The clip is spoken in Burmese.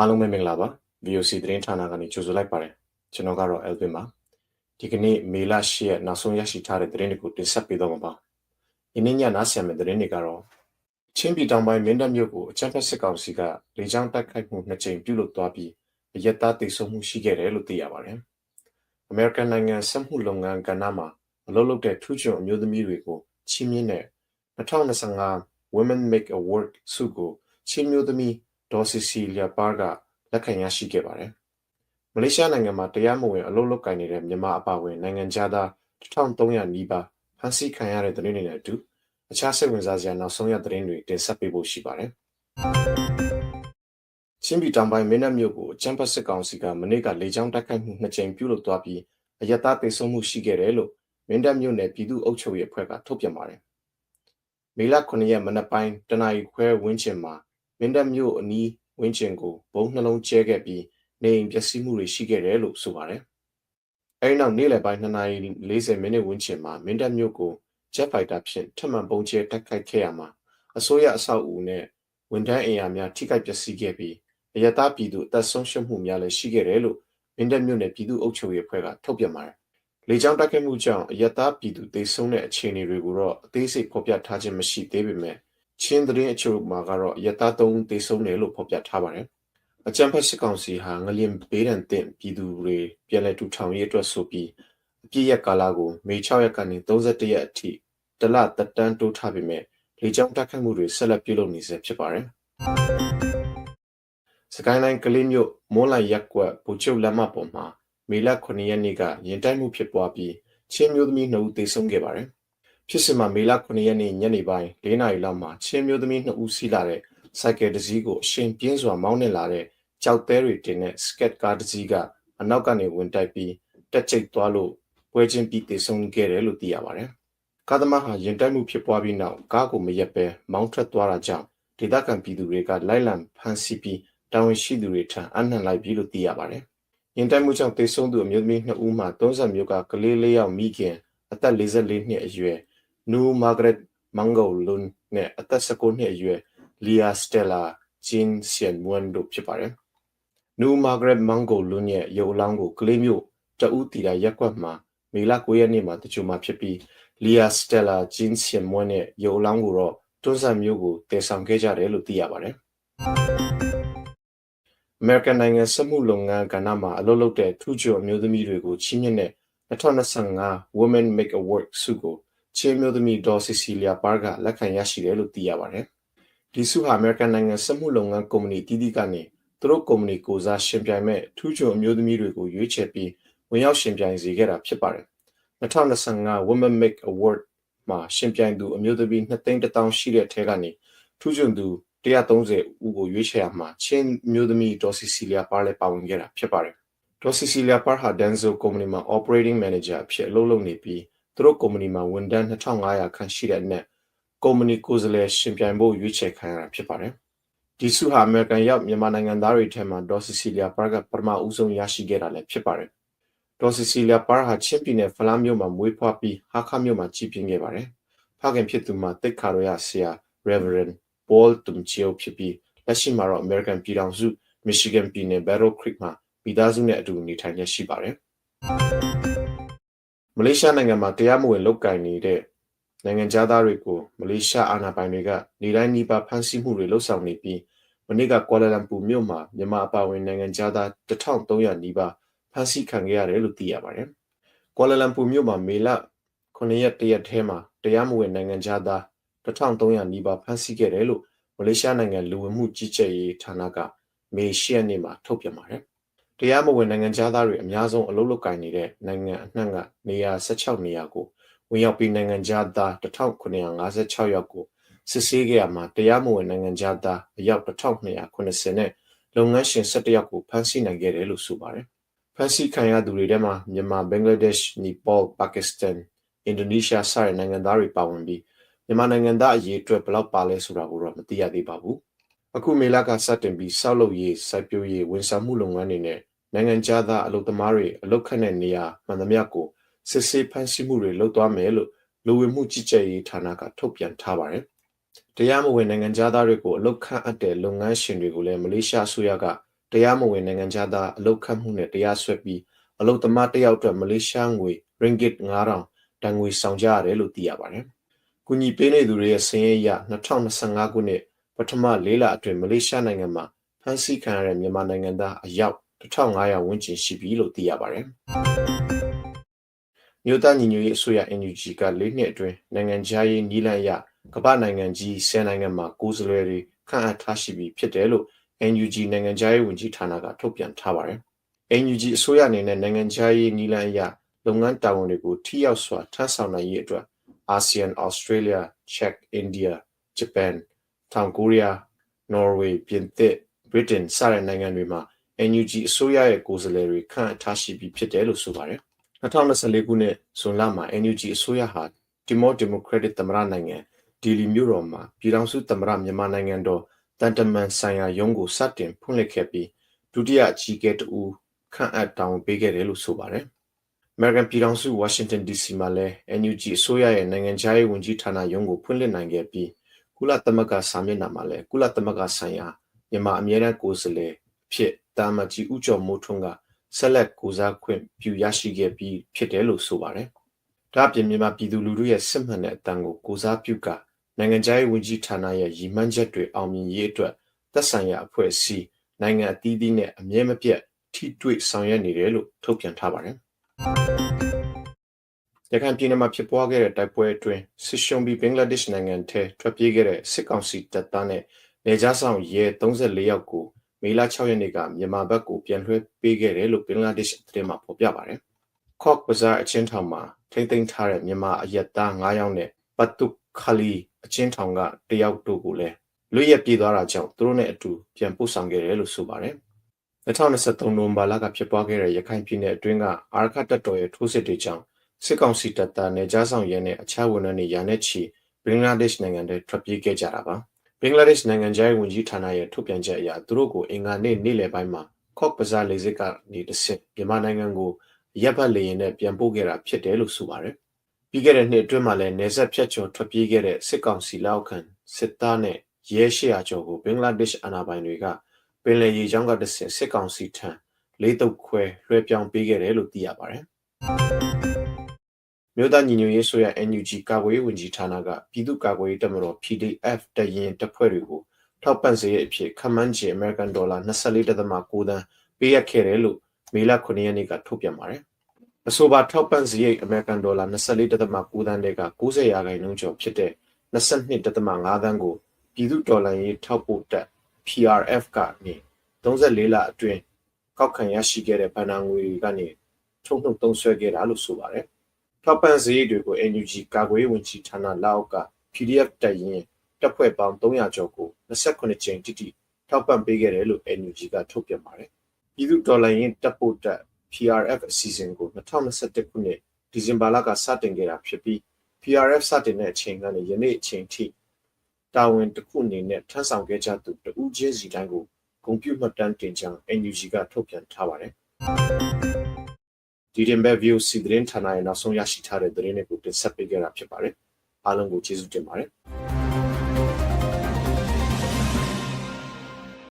အားလုံးပဲမင်္ဂလာပါ VOC သတင်းဌာနကနေကြိုဆိုလိုက်ပါတယ်ကျွန်တော်ကတော့ Elvin ပါဒီကနေ့မေလ10ရက်နောက်ဆုံးရရှိထားတဲ့သတင်းတွေကိုတင်ဆက်ပေးတော့မှာပါဒီနေ့ညနားဆင်မယ့်သတင်းတွေကတော့ချင်းပြည်တောင်ပိုင်းမင်းတပ်မြို့ကိုအကြမ်းဖက်စစ်ကောင်စီကလေကြောင်းတိုက်ခိုက်မှုနှစ်ကြိမ်ပြုလုပ်သွားပြီးအရက်သားတိုက်ဆုံမှုရှိခဲ့တယ်လို့သိရပါတယ်အမေရိကန်နိုင်ငံစက်မှုလုပ်ငန်းကဏ္ဍမှာအလုပ်လုပ်တဲ့ထူးချွန်အမျိုးသမီးတွေကိုချီးမြှင့်တဲ့2025 Women Make a Work ဆုကိုချင်းမျိုးသမီး ဒေါ်စီစီလျာပါကလက်ခံရရှိခဲ့ပါတယ်။မလေးရှားနိုင်ငံမှာတရားမဝင်အလုပ်လုပ်ကိုင်နေတဲ့မြန်မာအပါအဝင်နိုင်ငံသား1300နီးပါးဖမ်းဆီးခံရတဲ့သတင်းတွေနဲ့အတူအခြားစိတ်ဝင်စားစရာနောက်ဆုံးရသတင်းတွေတင်ဆက်ပေးဖို့ရှိပါတယ်။ချင်းပြည်တောင်ပိုင်းမင်းတပ်မြို့ကိုအချမ်းဖတ်စစ်ကောင်စီကမနေ့ကလေကြောင်းတိုက်ခိုက်မှုနှစ်ကြိမ်ပြုလုပ်သွားပြီးအယက်သားတိုက်ဆုံမှုရှိခဲ့တယ်လို့မင်းတပ်မြို့နယ်ပြည်သူ့အုပ်ချုပ်ရေးအဖွဲ့ကထုတ်ပြန်ပါတယ်။မေလ9ရက်မနက်ပိုင်းတနအီခွဲဝန်းကျင်မှာ မင်းတပ်မြို့အနီးဝန်းကျင်ကိုဘုံနှလုံးကျဲခဲ့ပြီးနေအိမ်ပျက်စီးမှုတွေရှိခဲ့တယ်လို့ဆိုပါတယ်။အဲဒီနောက်နေ့လယ်ပိုင်း2:40မိနစ်ဝန်းကျင်မှာမင်းတပ်မြို့ကိုဂျက်ဖိုက်တာဖြင့်ထပ်မံပုံကျဲတိုက်ခိုက်ခဲ့ရမှာအစိုးရအဆောက်အဦနဲ့ဝန်ထမ်းအင်အားများထိခိုက်ပျက်စီးခဲ့ပြီးအယက်သားပြည်သူအသက်ဆုံးရှုံးမှုများလည်းရှိခဲ့တယ်လို့မင်းတပ်မြို့နယ်ပြည်သူ့အုပ်ချုပ်ရေးအဖွဲ့ကထုတ်ပြန်ပါတယ်။လေကြောင်းတိုက်ခိုက်မှုကြောင့်အယက်သားပြည်သူတေဆုံးတဲ့အခြေအနေတွေကိုတော့အသေးစိတ်ဖော်ပြထားခြင်းမရှိသေးပေမဲ့ ချင်းသတင်းအချို့မှာကတော့ယတာသုံးတေဆုံးတယ်လို့ဖော်ပြထားပါတယ်။အကြံဖက်စစ်ကောင်စီဟာငလျင်ဘေးဒဏ်တင်ပြည်သူတွေပြည်လဲထူထောင်ရေးအတွက်ဆိုပြီးအပြည့်ရက်ကာလကိုမေ6ရက်ကနေ31ရက်အထိတလတက်တန်းတိုးထားပေမဲ့လေကြောင်းတိုက်ခတ်မှုတွေဆက်လက်ပြုလုပ်နေဆဲဖြစ်ပါတယ်။စကိုင်းလိုင်းကလေးမြို့မိုးလိုက်ရက်ကွက်ဘူချုပ်လက်မပေါ်မှာမေလ9ရက်နေ့ကရင်တိုက်မှုဖြစ်ပွားပြီးချင်းမျိုးသမီး2ဦးသေဆုံးခဲ့ပါတယ် ဖြစ်စဉ်မှာမေလ9ရက်နေ့ညနေပိုင်း၄နာရီလောက်မှာချင်းမျိုးသမီး2ဦးစီးလာတဲ့စိုက်ကယ်တစ်စီးကိုအရှင်ပြင်းစွာမောင်းနှင်လာတဲ့ကြောက်သေးတွေတင်တဲ့စကက်ကားတစ်စီးကအနောက်ကနေဝင်တိုက်ပြီးတက်ချိတ်သွားလို့ပွဲချင်းပြီးတေဆုံးခဲ့တယ်လို့သိရပါတယ်။ကားသမားဟာရင်တိုက်မှုဖြစ်ပွားပြီးနောက်ကားကိုမရက်ပဲမောင်းထွက်သွားတာကြောင့်ဒေသခံပြည်သူတွေကလိုက်လံဖမ်းဆီးပြီးတာဝန်ရှိသူတွေထံအနှံလိုက်ပြီလို့သိရပါတယ်။ရင်တိုက်မှုကြောင့်တေဆုံးသူအမျိုးသမီး2ဦးမှာ30မျိုးကကလေး၄ယောက်မိခင်အသက်44နှစ်အရွယ် နူမာဂရက်မန်ဂိုလွန်နဲ့အသက်19နှစ်အရွယ်လီယာစတယ်လာဂျင်းဆီယန်မွန်တို့ဖြစ်ပါတယ်။နူမာဂရက်မန်ဂိုလွန်ရဲ့ရုပ်အလောင်းကိုကလေးမျိုးတအူးတီတာရက်ကွက်မှာမေလ9ရက်နေ့မှာတချို့မှာဖြစ်ပြီးလီယာစတယ်လာဂျင်းဆီယန်မွန်ရဲ့ရုပ်အလောင်းကိုတော့တွန်းဆန်မျိုးကိုတည်ဆောင်ခဲ့ကြတယ်လို့သိရပါတယ်။ American နိုင်ငံစက်မှုလုပ်ငန်းကဏ္ဍမှာအလုပ်လုပ်တဲ့ထူးချွန်အမျိုးသမီးတွေကိုချီးမြှင့်တဲ့2025 Women Make a Work ဆုကို ချင်းမျိုးသမီးဒေါ်စီစီလီယာပါကလက်ခံရရှိတယ်လို့သိရပါတယ်။ဒီဆုဟာအမေရိကန်နိုင်ငံစက်မှုလုပ်ငန်းကုမ္ပဏီတည်တည်ကနေသူတို့ကုမ္ပဏီကိုစားရှင်ပြိုင်မဲ့ထူးချွန်အမျိုးသမီးတွေကိုရွေးချယ်ပြီးဝင်ရောက်ရှင်ပြိုင်စေခဲ့တာဖြစ်ပါတယ်။2025 Women Make Award မှာရှင်ပြိုင်သူအမျိုးသမီး2သိန်း1000ရှိတဲ့အထက်ကနေထူးချွန်သူ130ဦးကိုရွေးချယ်ရမှာချင်းမျိုးသမီးဒေါ်စီစီလီယာပါလည်းပါဝင်ခဲ့တာဖြစ်ပါတယ်။ဒေါ်စီစီလီယာပါဟာ Denso ကုမ္ပဏီမှာ Operating Manager အဖြစ်အလုပ်လုပ်နေပြီး သူတို့ကုမ္ပဏီမှာဝန်ထမ်း2500ခန့်ရှိတဲ့အနက်ကုမ္ပဏီကိုယ်စားလှယ်ရှင်ပြိုင်ဖို့ရွေးချယ်ခံရတာဖြစ်ပါတယ်။ဒီဆုဟာအမေရိကန်ရောက်မြန်မာနိုင်ငံသားတွေထဲမှာဒေါ်စီစီလီယာပါကပထမဦးဆုံးရရှိခဲ့တာလည်းဖြစ်ပါတယ်။ဒေါ်စီစီလီယာပါဟာချင်းပြည်နယ်ဖလားမြို့မှာမွေးဖွားပြီးဟာခမြို့မှာကြီးပြင်းခဲ့ပါတယ်။ဖခင်ဖြစ်သူမှာတိတ်ခါရရဆရာ Reverend Paul Tumchio ဖြစ်ပြီးလက်ရှိမှာတော့ American ပြည်ထောင်စု Michigan ပြည်နယ် Battle Creek မှာမိသားစုနဲ့အတူနေထိုင်နေရှိပါတယ်။ မလေးရှားနိုင်ငံမှာတရားမဝင်လုပ်ကိုင်နေတဲ့နိုင်ငံသားတွေကိုမလေးရှားအာဏာပိုင်တွေကနေတိုင်းနီးပါးဖမ်းဆီးမှုတွေလုပ်ဆောင်နေပြီးမနေ့ကကွာလာလမ်ပူမြို့မှာမြန်မာအပါအဝင်နိုင်ငံသား1300နီးပါးဖမ်းဆီးခံခဲ့ရတယ်လို့သိရပါတယ်။ကွာလာလမ်ပူမြို့မှာမေလ9ရက်တရက်ထဲမှာတရားမဝင်နိုင်ငံသား1300နီးပါးဖမ်းဆီးခဲ့တယ်လို့မလေးရှားနိုင်ငံလူဝင်မှုကြီးကြပ်ရေးဌာနကမေရှရက်နေ့မှာထုတ်ပြန်ပါတယ် တရားမဝင်နိုင်ငံသားတွေအများဆုံးအလုပ်လုပ်ကိုင်နေတဲ့နိုင်ငံအနှံ့ကနေရာ16နေရာကိုဝင်ရောက်ပြီးနိုင်ငံသား1956ယောက်ကိုစစ်ဆေးခဲ့ရမှာတရားမဝင်နိုင်ငံသားအယောက်1280နဲ့လုပ်ငန်းရှင်17ယောက်ကိုဖမ်းဆီးနိုင်ခဲ့တယ်လို့ဆိုပါတယ်။ဖမ်းဆီးခံရသူတွေထဲမှာမြန်မာ၊ဘင်္ဂလားဒေ့ရှ်၊နီပေါ၊ပါကစ္စတန်၊အင်ဒိုနီးရှားစတဲ့နိုင်ငံသားတွေပါဝင်ပြီးမြန်မာနိုင်ငံသားအရေးအတွက်ဘယ်လောက်ပါလဲဆိုတာကိုတော့မသိရသေးပါဘူး။အခုမေလကစတင်ပြီးစောက်လုပ်ရေးစိုက်ပျိုးရေးဝန်ဆောင်မှုလုပ်ငန်းတွေနဲ့ နိုင်ငံခြားသားအလုပ်သမားတွေအလုပ်ခန့်တဲ့နေရာမှန်သမျှကိုစစ်ဆေးဖမ်းဆီးမှုတွေလုပ်သွားမယ်လို့လူဝင်မှုကြီးကြပ်ရေးဌာနကထုတ်ပြန်ထားပါတယ်။တရားမဝင်နိုင်ငံခြားသားတွေကိုအလုပ်ခန့်အပ်တဲ့လုပ်ငန်းရှင်တွေကိုလည်းမလေးရှားအစိုးရကတရားမဝင်နိုင်ငံခြားသားအလုတ်ခတ်မှုနဲ့တရားစွဲပြီးအလုတ်သမားတစ်ယောက်အတွက်မလေးရှားငွေ ringgit 9000တန်ငွေဆောင်ကြရတယ်လို့သိရပါတယ်။ကူညီပေးနေသူတွေရဲ့စည်ရေးအရ2025ခုနှစ်ပထမလေးလအတွင်းမလေးရှားနိုင်ငံမှာဖမ်းဆီးခံရတဲ့မြန်မာနိုင်ငံသားအယောက် 1500ဝန်းကျင်ရှိပြီလို့သိရပါတယ်။မြို့သားညီညွတ်ရေးအစိုးရ NUG က၄နှစ်အတွင်းနိုင်ငံခြားရေးနီးလန်းအရကမ္ဘာနိုင်ငံကြီး10နိုင်ငံမှာကိုယ်စားလှယ်တွေခန့်အပ်ထားရှိပြီးဖြစ်တယ်လို့ NUG နိုင်ငံခြားရေးဝန်ကြီးဌာနကထုတ်ပြန်ထားပါတယ်။ NUG အစိုးရအနေနဲ့နိုင်ငံခြားရေးနီးလန်းအရလုပ်ငန်းတာဝန်တွေကိုထိရောက်စွာထမ်းဆောင်နိုင်ရေးအတွက် ASEAN, Australia, Czech, India, Japan, တောင်ကိုရီးယား Norway, ပြင်သစ် Britain စတဲ့နိုင်ငံတွေမှာ NUG အစိုးရရဲ့ကိုယ်စားလှယ်တွေခန့်အပ်ထားရှိပြီးဖြစ်တယ်လို့ဆိုပါတယ်။2024ခုနှစ်ဇွန်လမှာ NUG အစိုးရဟာ Timor Democratic သမ္မတနိုင်ငံဒီလီမြို့တော်မှာပြည်ထောင်စုသမ္မတမြန်မာနိုင်ငံတော်တန်တမန်ဆိုင်ရာရုံးကိုစတင်ဖွင့်လှစ်ခဲ့ပြီးဒုတိယအကြီးအကဲတဦးခန့်အပ်တောင်းပေးခဲ့တယ်လို့ဆိုပါတယ်။ American ပြည်ထောင်စု Washington DC မှာလည်း NUG အစိုးရရဲ့နိုင်ငံခြားရေးဝန်ကြီးဌာနရုံးကိုဖွင့်လှစ်နိုင်ခဲ့ပြီးကုလသမဂ္ဂစာမျက်နှာမှာလည်းကုလသမဂ္ဂဆိုင်ရာမြန်မာအမြဲတမ်းကိုယ်စားလှယ်ဖြစ် တာမတ်ကြီးဦးကျော်မိုးထွန်းကဆက်လက်ကိုစားခွင့်ပြုရရှိခဲ့ပြီးဖြစ်တယ်လို့ဆိုပါတယ်။ဒါ့အပြင်မြန်မာပြည်သူလူထုရဲ့စစ်မှန်တဲ့အတန်ကိုကိုစားပြုကနိုင်ငံခြားရေးဝန်ကြီးဌာနရဲ့ရည်မှန်းချက်တွေအောင်မြင်ရေးအတွက်သက်ဆိုင်ရာအဖွဲ့အစည်းနိုင်ငံအသီးသီးနဲ့အမြဲမပြတ်ထိတွေ့ဆောင်ရွက်နေတယ်လို့ထုတ်ပြန်ထားပါတယ်။ရခိုင်ပြည်နယ်မှာဖြစ်ပွားခဲ့တဲ့တိုက်ပွဲအတွင်းဆစ်ရှုံပြီးဘင်္ဂလားဒေ့ရှ်နိုင်ငံထဲထွက်ပြေးခဲ့တဲ့စစ်ကောင်စီတပ်သားနဲ့နေကြားဆောင်ရဲ34ယောက်ကို မေလ6ရက်နေ့ကမြန်မာဘက်ကိုပြန်လွှဲပေးခဲ့တယ်လို့ဘင်္ဂလားဒေ့ရှ်သတင်းမှာဖော်ပြပါတယ်။ Cox Bazar အချင်းထောင်မှာထိမ့်သိမ်းထားတဲ့မြန်မာအရက်သား9ယောက်နဲ့ပတ်တုခလီအချင်းထောင်ကတယောက်တို့ကိုလည်းလွတ်ရက်ပြေးသွားတာကြောင့်သူတို့နဲ့အတူပြန်ပို့ဆောင်ခဲ့တယ်လို့ဆိုပါတယ်။2023နိုဝင်ဘာလကဖြစ်ပွားခဲ့တဲ့ရခိုင်ပြည်နယ်အတွင်းကအာရခတပ်တော်ရဲ့ထိုးစစ်တွေကြောင့်စစ်ကောင်စီတပ်သားနေကြားဆောင်ရဲနဲ့အခြားဝန်ထမ်းတွေရာနဲ့ချီဘင်္ဂလားဒေ့ရှ်နိုင်ငံထဲထွက်ပြေးခဲ့ကြတာပါ။ ဘင်္ဂလားဒေ့ရှ်နိုင်ငံခြားရေးဝန်ကြီးဌာနရဲ့ထုတ်ပြန်ချက်အရသူတို့ကိုအင်္ဂါနေ့နေ့လယ်ပိုင်းမှာ Cox Bazar လေဆိပ်ကနေတဆင့်မြန်မာနိုင်ငံကိုရပ်ဘတ်လေယာဉ်နဲ့ပြန်ပို့ခဲ့တာဖြစ်တယ်လို့ဆိုပါတယ်။ပြီးခဲ့တဲ့နှစ်အတွင်းမှာလည်းနေဆက်ဖြတ်ကျော်ထွက်ပြေးခဲ့တဲ့စစ်ကောင်စီလက်အောက်ခံစစ်သားနဲ့ရဲ800ကျော်ကိုဘင်္ဂလားဒေ့ရှ်အာဏာပိုင်တွေကပင်လယ်ရေကြောင်းကတဆင့်စစ်ကောင်စီထံလေးတုပ်ခွဲလွှဲပြောင်းပေးခဲ့တယ်လို့သိရပါတယ်။ မြို့သားညီညွတ်ရေးဆိုရ NUG ကာကွယ်ရေးဝန်ကြီးဌာနကပြည်သူ့ကာကွယ်ရေးတပ်မတော် PDF တရင်တပ်ဖွဲ့တွေကိုထောက်ပံ့စေတဲ့အဖြစ်ခမန်းချေ American Dollar 24.9သန်းပေးအပ်ခဲ့တယ်လို့မေလ9ရက်နေ့ကထုတ်ပြန်ပါတယ်။အဆိုပါထောက်ပံ့စရိတ် American Dollar 24.9သန်းတွေက90ရာခိုင်နှုန်းကျော်ဖြစ်တဲ့22.5သန်းကိုပြည်သူ့တော်လှန်ရေးထောက်ပို့တပ် PRF ကနေ34လအတွင်းကောက်ခံရရှိခဲ့တဲ့ဗန်နာငွေတွေကနေထုတ်နှုတ်သုံးစွဲခဲ့တာလို့ဆိုပါတယ်။ ထောက်ပံ့စရိတ်တွေကို NUG ကာကွယ်ရေးဝန်ကြီးဌာနလက်အောက်က PDF တပ်ရင်းတပ်ဖွဲ့ပေါင်း300ကျော်ကို28ကြိမ်တိတိထောက်ပံ့ပေးခဲ့တယ်လို့ NUG ကထုတ်ပြန်ပါတယ်။ပြည်သူ့တော်လှန်ရေးတပ်ပို့တပ် PRF အစီအစဉ်ကို2021ခုနှစ်ဒီဇင်ဘာလကစတင်ခဲ့တာဖြစ်ပြီး PRF စတင်တဲ့အချိန်ကနေယနေ့အချိန်ထိတာဝန်တစ်ခုအနေနဲ့ထမ်းဆောင်ခဲ့ကြသူတဦးချင်းစီတိုင်းကိုဂုဏ်ပြုမှတ်တမ်းတင်ကြောင်း NUG ကထုတ်ပြန်ထားပါတယ်။ ဒီတင်ဘက် VOC သတင်းဌာနရဲ့နောက်ဆုံးရရှိထားတဲ့သတင်းတွေကိုတင်ဆက်ပေးခဲ့တာဖြစ်ပါတယ်။အားလုံးကိုကျေးဇူးတင်ပါတယ်။